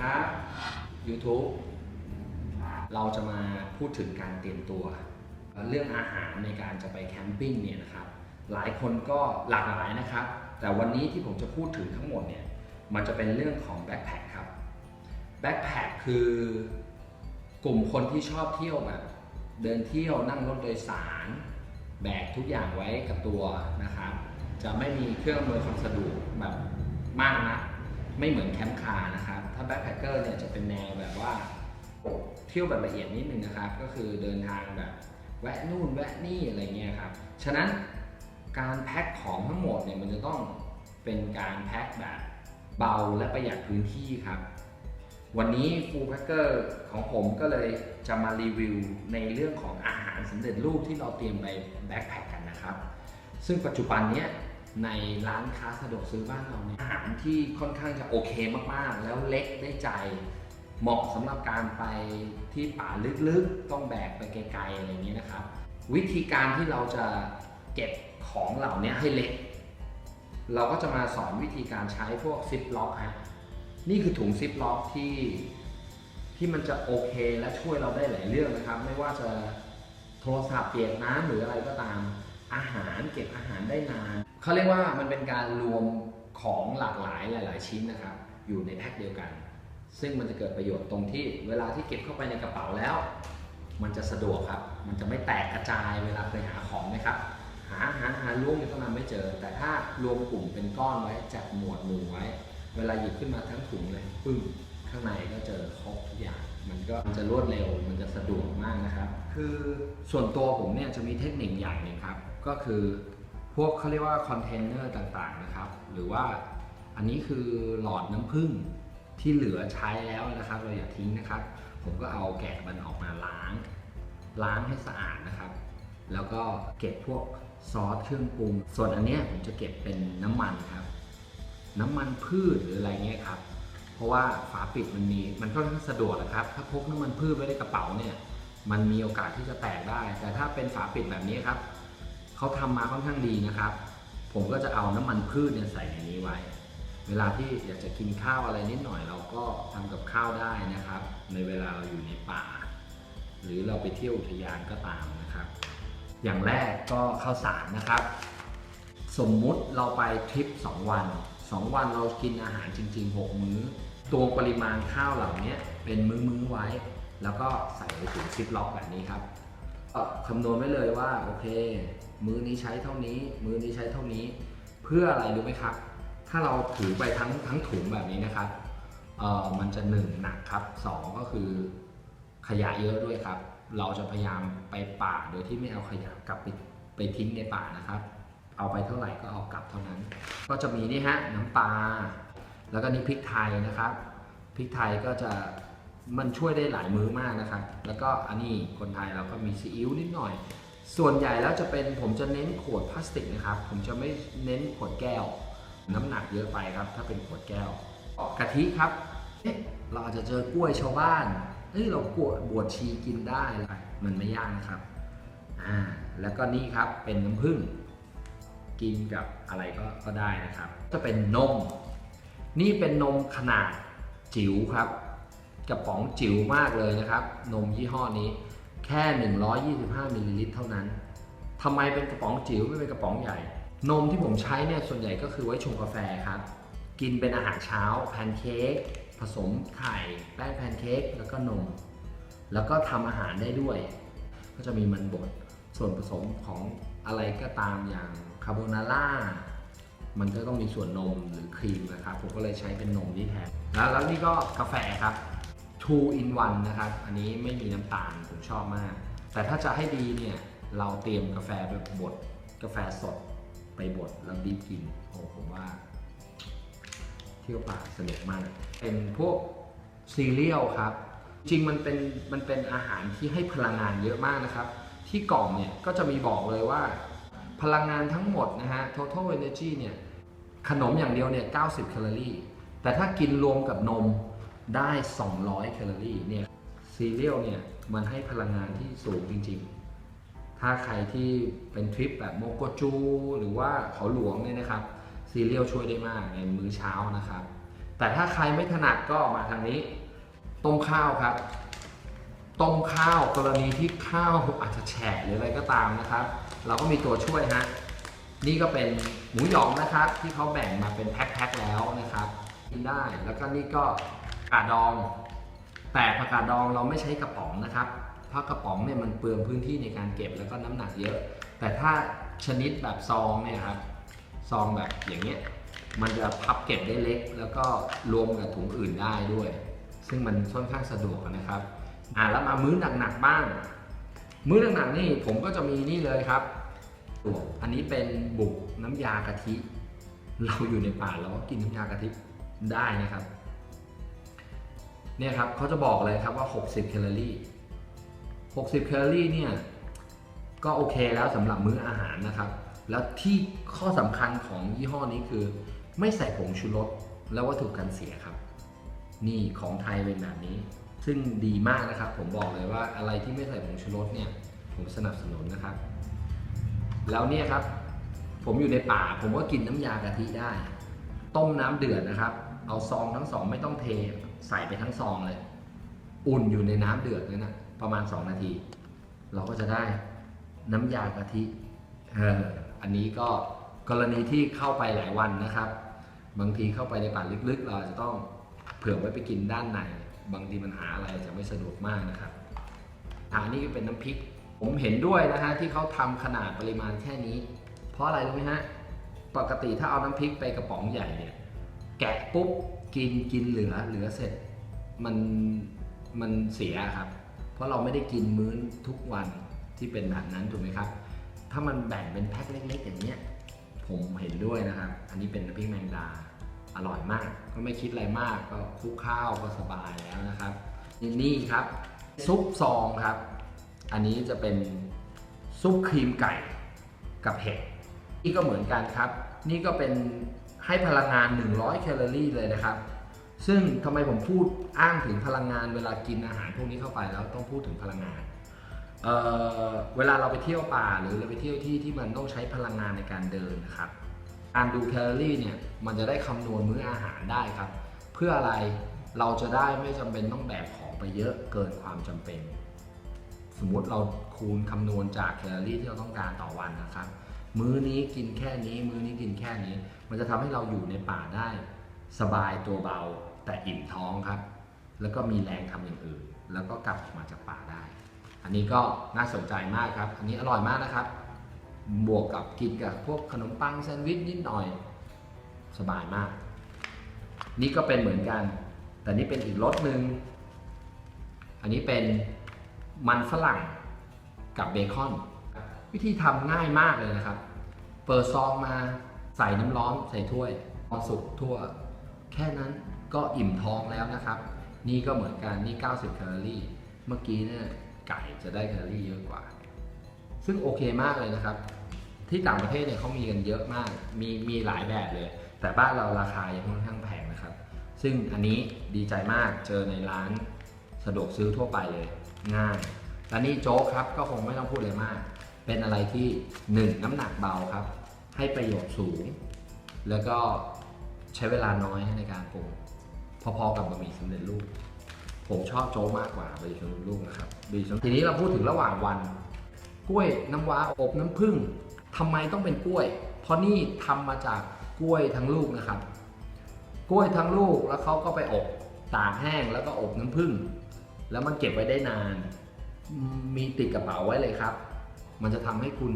ครับ YouTube เราจะมาพูดถึงการเตรียมตัว เรื่องอาหารในการจะไปแคมปิ้งเนี่ยนะครับหลายคนก็หลากหลายนะครับ แต่วันนี้ที่ผมจะพูดถึงทั้งหมดเนี่ยมันจะเป็นเรื่องของแบ็คแพคครับแบ็คแพคคือกลุ่มคนที่ชอบเที่ยวแบบเดินเที่ยวนั่งรถโดยสาร แบกทุกอย่างไว้กับตัวนะครับ จะไม่มีเครื่องอำนวยความสะดวกแบบมากนะ ไม่เหมือนแคมป์คาร์นะครับ ถ้าแบ็คแพคเกอร์เนี่ยจะเป็นแนวแบบว่าเที่ยวแบบละเอียดนิดนึงนะครับ ก็คือเดินทางแบบแวะนู่นแวะนี่อะไรเงี้ยครับ ฉะนั้นการแพ็คของทั้งหมดเนี่ยมันจะต้องเป็นการแพ็คแบบเบาและประหยัดพื้นที่ครับ วันนี้ฟูลแพ็คเกอร์ของผมก็เลยจะมารีวิวในเรื่องของอาหารสำเร็จรูปที่เราเตรียมไปแบ็คแพ็คกันนะครับ ซึ่งปัจจุบันเนี้ย ในร้านค้าสะดวกซื้อบ้านเราเนี่ยอาหารที่ค่อนข้างจะโอเคมากๆ แล้วเล็กได้ใจ เหมาะสำหรับการไปที่ป่าลึกๆ ต้องแบกไปไกลๆอะไรอย่างนี้นะครับ วิธีการที่เราจะเก็บของเหล่านี้ให้เล็ก เราก็จะมาสอนวิธีการใช้พวกซิปล็อกฮะนี่คือถุงซิปล็อกที่ที่มันจะโอเคและช่วยเราได้หลายเรื่องนะครับ ไม่ว่าจะโทรศัพท์เปียกน้ำหรืออะไรก็ตาม อาหารเก็บอาหารได้นาน เขาเรียกว่ามันเป็นการรวมของหลากหลายหลาย ๆ ชิ้นนะครับ อยู่ในแพ็คเดียวกัน ซึ่งมันจะเกิดประโยชน์ตรงที่เวลาที่เก็บเข้าไปในกระเป๋าแล้ว มันจะสะดวกครับ มันจะไม่แตกกระจายเวลาไปหาของนะครับ หาหาหาล้วงอยู่ตั้งนานไม่เจอ แต่ถ้ารวมกลุ่มเป็นก้อนไว้จัดหมวดหมู่ไว้ เวลาหยิบขึ้นมาทั้งถุงเลยปึ้งข้างในก็เจอครบทุกอย่าง มันก็มันจะรวดเร็ว มันจะสะดวกมากนะครับ คือส่วนตัวผมเนี่ยจะมีเทคนิคอย่างหนึ่งครับ ก็คือ พวกเขาเรียกว่าคอนเทนเนอร์ต่างๆนะครับ หรือว่าอันนี้คือหลอดน้ำผึ้งที่เหลือใช้แล้วนะครับ เราอย่าทิ้งนะครับ ผมก็เอาแกะมันออกมาล้าง ล้างให้สะอาดนะครับ แล้วก็เก็บพวกซอสเครื่องปรุง ส่วนอันนี้ผมจะเก็บเป็นน้ำมันครับ น้ำมันพืชหรืออะไรเงี้ยครับ เพราะว่าฝาปิดมันมีมันก็สะดวกนะครับ ถ้าพกน้ำมันพืชไว้ในกระเป๋าเนี่ย มันมีโอกาสที่จะแตกได้ แต่ถ้าเป็นฝาปิดแบบนี้ครับ เขาทำมาค่อนข้างดีนะครับ ผมก็จะเอาน้ำมันพืชเนี่ยใส่ในนี้ไว้ เวลาที่อยากจะกินข้าวอะไรนิดหน่อย เราก็ทำกับข้าวได้นะครับ ในเวลาเราอยู่ในป่า หรือเราไปเที่ยวอุทยานก็ตามนะครับ อย่างแรกก็ข้าวสารนะครับ สมมุติเราไปทริป 2 วัน 2 วันเรากินอาหารจริง ๆ 6 มื้อตัวปริมาณข้าวเหล่านี้เป็นมื้อๆไว้ แล้วก็ใส่ในถุงซิปล็อกแบบนี้ครับ คำนวณไว้เลยว่าโอเค มื้อนี้ใช้เท่านี้ มื้อนี้ใช้เท่านี้ เพื่ออะไรรู้ไหมครับ ถ้าเราถือไปทั้งทั้งถุงแบบนี้นะครับเอ่อมันจะหนึ่งหนักครับสองก็คือขยะเยอะด้วยครับ เราจะพยายามไปป่าโดยที่ไม่เอาขยะกลับไปไปทิ้งในป่านะครับ เอาไปเท่าไหร่ก็เอากลับเท่านั้น ก็จะมีนี่ฮะน้ำปลาแล้วก็นี่พริกไทยนะครับพริกไทยก็จะ มันช่วยได้หลายมื้อมากนะครับ แล้วก็อันนี้คนไทยเราก็มีซีอิ๊วนิดหน่อย ส่วนใหญ่แล้วจะเป็นผมจะเน้นขวดพลาสติกนะครับ ผมจะไม่เน้นขวดแก้ว น้ำหนักเยอะไปครับ ถ้าเป็นขวดแก้วกะทิครับเอ๊ะเราอาจจะเจอกล้วยชาวบ้านเฮ้ยเรากวดบวชชีกินได้มันไม่ยากนะครับอ่าแล้วก็นี่ครับเป็นน้ำผึ้งกินกับอะไรก็ก็ได้นะครับ จะเป็นนม นี่เป็นนมขนาดจิ๋วครับ กระป๋องจิ๋วมากเลยนะครับ นมยี่ห้อนี้แค่ 125มิลลิลิตรเท่านั้นทำไมเป็นกระป๋องจิ๋วไม่เป็นกระป๋องใหญ่ นมที่ผมใช้เนี่ยส่วนใหญ่ก็คือไว้ชงกาแฟครับ กินเป็นอาหารเช้าแพนเค้กผสมไข่แป้งแพนเค้กแล้วก็นม แล้วก็ทำอาหารได้ด้วย ก็จะมีมันบดส่วนผสมของอะไรก็ตามอย่างคาโบนาร่ามันก็ต้องมีส่วนนมหรือครีมนะครับ ผมก็เลยใช้เป็นนมนี่แทนแล้วแล้วนี่ก็กาแฟครับ two in one นะครับ อันนี้ไม่มีน้ำตาลผมชอบมาก แต่ถ้าจะให้ดีเนี่ย เราเตรียมกาแฟแบบบดกาแฟสดไปบดแล้วดิฟกิน โอ้ผมว่า เที่ยวป่าสนุกมาก เป็นพวกซีเรียลครับ จริงมันเป็นมันเป็นอาหารที่ให้พลังงานเยอะมากนะครับ ที่กล่องเนี่ยก็จะมีบอกเลยว่า พลังงานทั้งหมดนะฮะ total energy เนี่ยขนมอย่างเดียวเนี่ย 90 แคลอรี่ แต่ถ้ากินรวมกับนม ได้ 200 แคลอรี่เนี่ยซีเรียลเนี่ยมันให้พลังงานที่สูงจริง ๆ ถ้าใครที่เป็นทริปแบบโมโกจู หรือว่าเขาหลวงเนี่ยนะครับซีเรียลช่วยได้มากในมื้อเช้านะครับ แต่ถ้าใครไม่ถนัดก็มาทางนี้ ต้มข้าวครับ ต้มข้าวกรณีที่ข้าวอาจจะแฉะหรืออะไรก็ตามนะครับ เราก็มีตัวช่วยฮะนี่ก็เป็นหมูหยองนะครับ ที่เขาแบ่งมาเป็นแพ็คๆแล้วนะครับกินได้แล้วก็นี่ก็ กาดอง แต่ผักกาดดองเราไม่ใช้กระป๋องนะครับเพราะกระป๋องเนี่ยมันเปลืองพื้นที่ในการเก็บแล้วก็น้ำหนักเยอะ แต่ถ้าชนิดแบบซองเนี่ยครับซองแบบอย่างเงี้ยมันจะพับเก็บได้เล็ก แล้วก็รวมกับถุงอื่นได้ด้วย ซึ่งมันค่อนข้างสะดวกนะครับอ่าแล้วมามื้อหนักๆบ้าง มื้อหนักๆนี่ผมก็จะมีนี่เลยครับตัวอันนี้เป็นบุกน้ำยากะทิ เราอยู่ในป่าเราก็กินน้ำยากะทิได้นะครับ เนี่ยครับเขาจะบอกเลยครับว่า 60 แคลอรี่ 60 แคลอรี่เนี่ยก็โอเคแล้วสำหรับมื้ออาหารนะครับ แล้วที่ข้อสำคัญของยี่ห้อนี้คือ ไม่ใส่ผงชูรสและวัตถุกันเสียครับ นี่ของไทยเป็นแบบนี้ ซึ่งดีมากนะครับ ผมบอกเลยว่าอะไรที่ไม่ใส่ผงชูรสเนี่ยผมสนับสนุนนะครับ แล้วเนี่ยครับ ผมอยู่ในป่าผมก็กินน้ำยากะทิได้ ต้มน้ำเดือดนะครับ เอาซองทั้งสองไม่ต้องเท ใส่ไปทั้งซองเลย อุ่นอยู่ในน้ำเดือดนั่นนะประมาณ 2 นาที เราก็จะได้น้ำยากะทิเอออันนี้ก็กรณีที่เข้าไปหลายวันนะครับ บางทีเข้าไปในป่าลึกๆ เราจะต้องเผื่อไว้ไปกินด้านใน บางทีมันหาอะไรจะไม่สะดวกมากนะครับอันนี้ก็เป็นน้ำพริก ผมเห็นด้วยนะฮะที่เขาทำขนาดปริมาณแค่นี้ เพราะอะไรรู้ไหมฮะ ปกติถ้าเอาน้ำพริกไปกระป๋องใหญ่เนี่ย แกะปุ๊บ กินกินเหลือเหลือเสร็จมันมันเสียครับ เพราะเราไม่ได้กินมื้อทุกวันที่เป็นแบบนั้นถูกไหมครับ ถ้ามันแบ่งเป็นแพ็คเล็ก ๆ อย่างเนี้ยผมเห็นด้วยนะครับ อันนี้เป็นน้ำพริกแมงดาอร่อยมาก ก็ไม่คิดอะไรมากก็คลุกข้าวก็สบายแล้วนะครับนี่ครับซุปซองครับ อันนี้จะเป็นซุปครีมไก่กับเห็ดนี่ก็เหมือนกันครับ นี่ก็เป็น ให้พลังงาน 100 แคลอรี่เลยนะครับ ซึ่งทำไมผมพูดอ้างถึงพลังงานเวลากินอาหารพวกนี้เข้าไปแล้วต้องพูดถึงพลังงานเเวลาเราไปเที่ยวป่าหรือเราไปเที่ยวที่ที่มันต้องใช้พลังงานในการเดินนะครับ การดูแคลอรี่เนี่ยมันจะได้คำนวณมื้ออาหารได้ครับ เพื่ออะไรเราจะได้ไม่จำเป็นต้องแบกของไปเยอะเกินความจำเป็น สมมุติเราคูณคำนวณจากแคลอรี่ที่เราต้องการต่อวันนะครับ มื้อนี้กินแค่นี้ มื้อนี้กินแค่นี้ มันจะทำให้เราอยู่ในป่าได้ สบายตัวเบาแต่อิ่มท้องครับ แล้วก็มีแรงทำอย่างอื่น แล้วก็กลับออกมาจากป่าได้ อันนี้ก็น่าสนใจมากครับ อันนี้อร่อยมากนะครับ บวกกับกินกับพวกขนมปังแซนด์วิชนิดหน่อย สบายมาก นี่ก็เป็นเหมือนกัน แต่นี่เป็นอีกรสหนึ่งอันนี้เป็นมันฝรั่งกับเบคอน วิธีทำง่ายมากเลยนะครับ เปิดซองมาใส่น้ำร้อนใส่ถ้วยพอสุกทั่ว แค่นั้นก็อิ่มท้องแล้วนะครับ นี่ก็เหมือนกันนี่ 90 แคลอรี่ เมื่อกี้เนี่ยไก่จะได้แคลอรี่เยอะกว่า ซึ่งโอเคมากเลยนะครับ ที่ต่างประเทศเนี่ยเขามีกันเยอะมาก มีมีหลายแบบเลย แต่บ้านเราราคายังค่อนข้างแพงนะครับ ซึ่งอันนี้ดีใจมากเจอในร้านสะดวกซื้อทั่วไปเลยง่ายและนี่โจ๊กครับก็คงไม่ต้องพูดเลยมาก เป็นอะไรที่1น้ำหนักเบาครับ ให้ประโยชน์สูง แล้วก็ใช้เวลาน้อยในการปรุงพอๆกับบะหมี่สำเร็จรูปผมชอบโจ๊กมากกว่าบะหมี่สำเร็จรูปนะครับบะหมี่ทีนี้เราพูดถึงระหว่างวันกล้วยน้ำว้าอบน้ำผึ้งทำไมต้องเป็นกล้วย เพราะนี่ทำมาจากกล้วยทั้งลูกนะครับ กล้วยทั้งลูกแล้วเขาก็ไปอบตากแห้งแล้วก็อบน้ำผึ้งแล้วมันเก็บไว้ได้นาน มีติดกระเป๋าไว้เลยครับ มันจะทำให้คุณ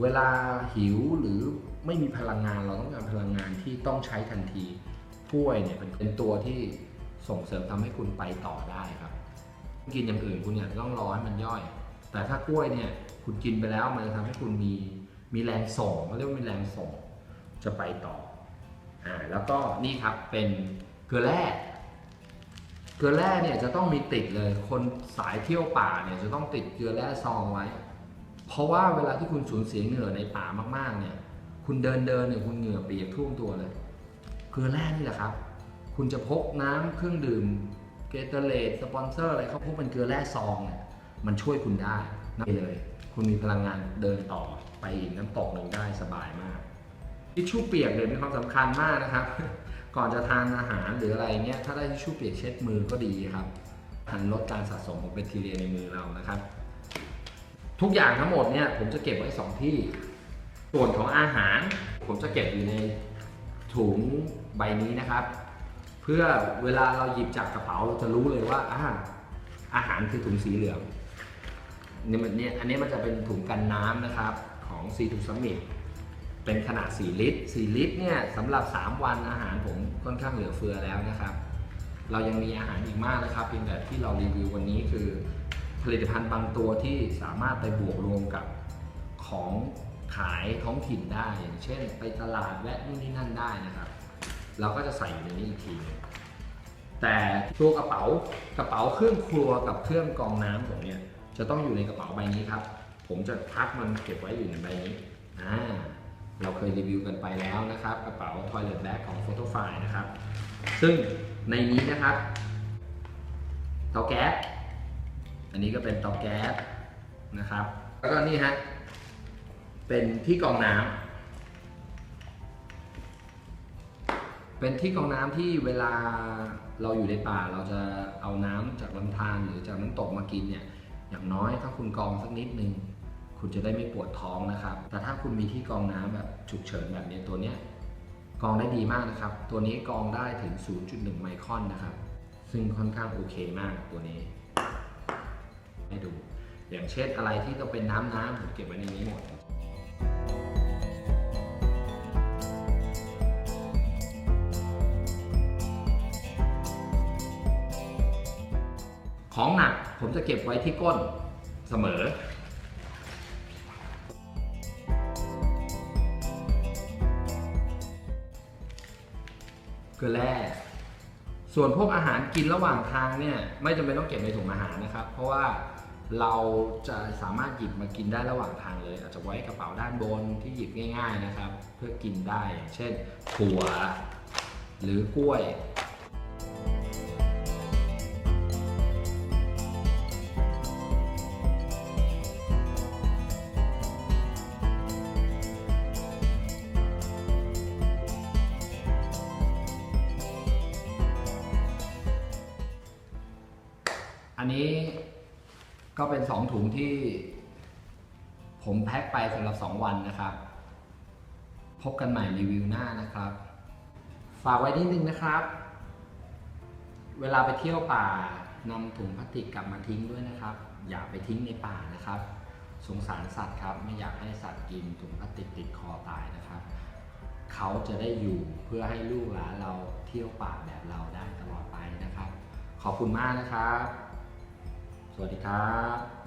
เวลาหิวหรือไม่มีพลังงานเราต้องการพลังงานที่ต้องใช้ทันทีกล้วยเนี่ยเป็นเป็นตัวที่ส่งเสริมทำให้คุณไปต่อได้ครับ กินอย่างอื่นคุณเนี่ยต้องรอให้มันย่อย แต่ถ้ากล้วยเนี่ยคุณกินไปแล้วมันจะทำให้คุณมีมีแรงส่งเขาเรียกว่ามีแรงส่งจะไปต่ออ่าแล้วก็นี่ครับเป็นเกลือแร่ เกลือแร่เนี่ยจะต้องมีติดเลย คนสายเที่ยวป่าเนี่ยจะต้องติดเกลือแร่ซองไว้ เพราะว่าเวลาที่คุณสูญเสียเหงื่อในป่ามากๆเนี่ย คุณเดินเดินเนี่ยคุณเหงื่อเปียกท่วมตัวเลย เกลือแร่นี่แหละครับ คุณจะพกน้ำเครื่องดื่มเกเตเลตสปอนเซอร์อะไรเขาพกเป็นเกลือแร่ซองเนี่ยมันช่วยคุณได้นั่นเลย คุณมีพลังงานเดินต่อไปอีกน้ำตกหนึ่งได้สบายมากทิชชู่เปียกเลยมีความสำคัญมากนะครับ ก่อนจะทานอาหารหรืออะไรเงี้ยถ้าได้ทิชชู่เปียกเช็ดมือก็ดีครับหันลดการสะสมของแบคทีเรียในมือเรานะครับ ทุกอย่างทั้งหมดเนี่ยผมจะเก็บไว้สองที่ ส่วนของอาหาร ผมจะเก็บอยู่ในถุงใบนี้นะครับ เพื่อเวลาเราหยิบจากกระเป๋าเราจะรู้เลยว่าอาอาหารคือถุงสีเหลืองเนี่ยมันเนี่ยอันนี้มันจะเป็นถุงกันน้ำนะครับของ C2 Summit เป็นขนาด 4 ลิตร 4 ลิตรเนี่ยสำหรับ 3 วันอาหารผมค่อนข้างเหลือเฟือแล้วนะครับ เรายังมีอาหารอีกมากนะครับเพียงแต่ที่เรารีวิววันนี้คือ ผลิตภัณฑ์บางตัวที่สามารถไปบวกรวมกับของขายท้องถิ่นได้อย่างเช่น ไปตลาดแวะนู่นนี่นั่นได้นะครับ เราก็จะใส่อยู่ในนี้อีกทีหนึงแต่ตัวกระเป๋ากระเป๋าเครื่องครัวกับเครื่องกรองน้ำผมเนี่ยจะต้องอยู่ในกระเป๋าใบนี้ครับ ผมจะพักมันเก็บไว้อยู่ในใบนี้อ่า เราเคยรีวิวกันไปแล้วนะครับ กระเป๋า toilet bag ของ Photofy นะครับ ซึ่งในนี้นะครับเตาแก๊สอันนี้ก็เป็นเตาแก๊สนะครับ แล้วก็นี่ฮะเป็นที่กรองน้ำเป็นที่กรองน้ำที่เวลาเราอยู่ในป่าเราจะเอาน้ำจากลำธารหรือจากน้ำตกมากินเนี่ยอย่างน้อยถ้าคุณกรองสักนิดนึง คุณจะได้ไม่ปวดท้องนะครับ แต่ถ้าคุณมีที่กรองน้ำแบบฉุกเฉินแบบนี้ตัวเนี้ยกรองได้ดีมากนะครับ ตัวนี้กรองได้ถึง 0.1 ไมครอนนะครับ ซึ่งค่อนข้างโอเคมากตัวนี้ ให้ดู อย่างเช่นอะไรที่ต้องเป็นน้ำน้ำผมเก็บไว้ในนี้หมดของหนักผมจะเก็บไว้ที่ก้นเสมอ เกลือแร่ส่วนพวกอาหารกินระหว่างทางเนี่ยไม่จำเป็นต้องเก็บในถุงอาหารนะครับ เพราะว่าเราจะสามารถหยิบมากินได้ระหว่างทางเลย อาจจะไว้กระเป๋าด้านบนที่หยิบง่าย ๆนะครับ เพื่อกินได้อย่างเช่นถั่วหรือกล้วย นนี้ก็เป็น2ถุงที่ผมแพ็คไปสำหรับ2วันนะครับ พบกันใหม่รีวิวหน้านะครับ ฝากไว้นิดนึงนะครับ เวลาไปเที่ยวป่านำถุงพลาสติกกลับมาทิ้งด้วยนะครับ อย่าไปทิ้งในป่านะครับ สงสารสัตว์ครับ ไม่อยากให้สัตว์กินถุงพลาสติกติดคอตายนะครับ เขาจะได้อยู่เพื่อให้ลูกหลานเราเที่ยวป่าแบบเราได้ตลอดไปนะครับ ขอบคุณมากนะครับ สวัสดีครับ